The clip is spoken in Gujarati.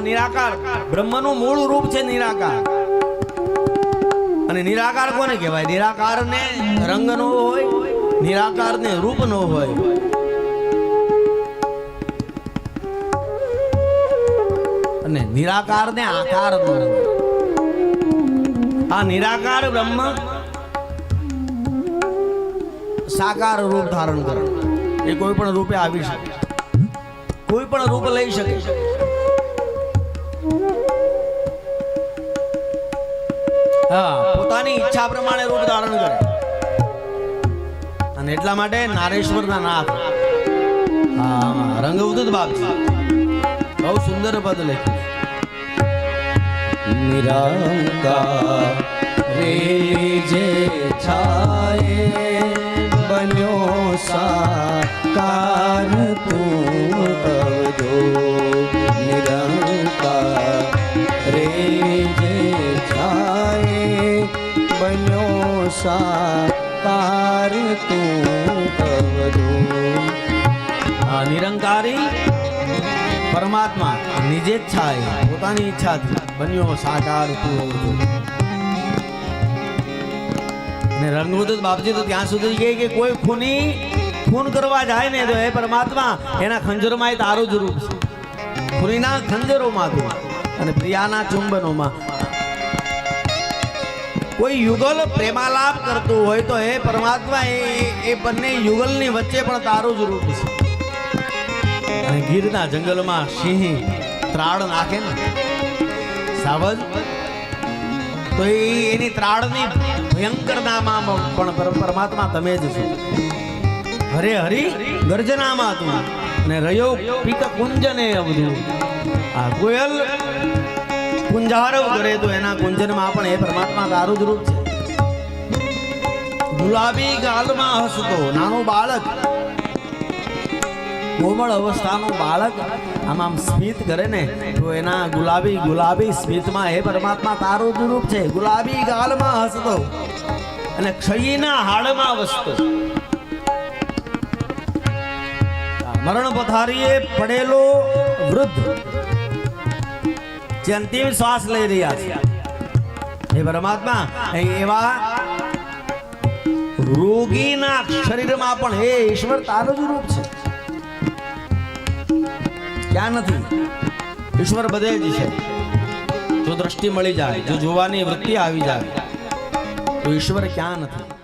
નિરાકાર. બ્રહ્મનું મૂળ રૂપ છે નિરાકાર. અને નિરાકાર કોને કહેવાય? નિરાકાર રંગ નો હોય નિરાકાર રૂપ નો હોય. અને નિરાકાર આકાર નો આ નિરાકાર બ્રહ્મ સાકાર રૂપ ધારણ કરે. એ કોઈ પણ રૂપે આવી શકે. કોઈ પણ રૂપ લઈ શકે. હા, પોતાની ઈચ્છા પ્રમાણે રૂપ ધારણ કરે. અને એટલા માટે નારેશ્વરના નાથ. હા રંગવદૂત બાપ બહુ સુંદર પદ લખ્યું નિરંકા રે જે છાયે બન્યો સાકાર તું નિરંકાર નિરંકારી પરમાત્મા નિજે ઈચ્છાએ પોતાની ઈચ્છાથી બન્યો સાકાર તું. અને રંગવદૂત બાપજી તો ત્યાં સુધી કહે કે કોઈ ખૂની ખૂન કરવા જાય ને તો એ પરમાત્મા એના ખંજરમાં તારું જ રૂપ છે ખૂનીના ખંજરોમાં તું અને પ્રિયાના ચુંબનોમાં. કોઈ યુગલ પ્રેમાલાપ કરતું હોય તો હે પરમાત્મા, એ એ બંને યુગલની વચ્ચે પણ તારું જ રૂપ છે. અને ગીરના જંગલમાં સિંહ ત્રાળ નાખે ને. સાવજ તો એ, એની ત્રાળની ભયંકરતામાં પણ પરમાત્મા તમે જ છો. હરે હરી ગર્જનામાં તું. અને રહ્યો પિતા કુંજને અવધું આ કોયલ કુંજારવ કરે તો એના કુંજનમાં પણ એ પરમાત્મા તારું જ રૂપ છે. ગુલાબી ગાલમાં હસતો નાનો બાળક. કોમળ અવસ્થાનું બાળક આમ આમ સ્મિત કરે ને તો એના ગુલાબી ગુલાબી સ્મિતમાં હે પરમાત્મા તારું જ રૂપ છે. ગુલાબી ગાલમાં હસતો અને ક્ષયીના હાડમાં વસતો. મરણ પથારીએ પડેલો વૃદ્ધ જે અંતિમ શ્વાસ લઈ રહ્યા છે. હે પરમાત્મા એવા રોગીના શરીરમાં પણ હે, ઈશ્વર તારું જ રૂપ છે. ક્યાં નથી? ઈશ્વર બધે જ છે. જો દ્રષ્ટિ મળી જાય, જો જોવાની વૃત્તિ આવી જાય, તો ઈશ્વર ક્યાં નથી?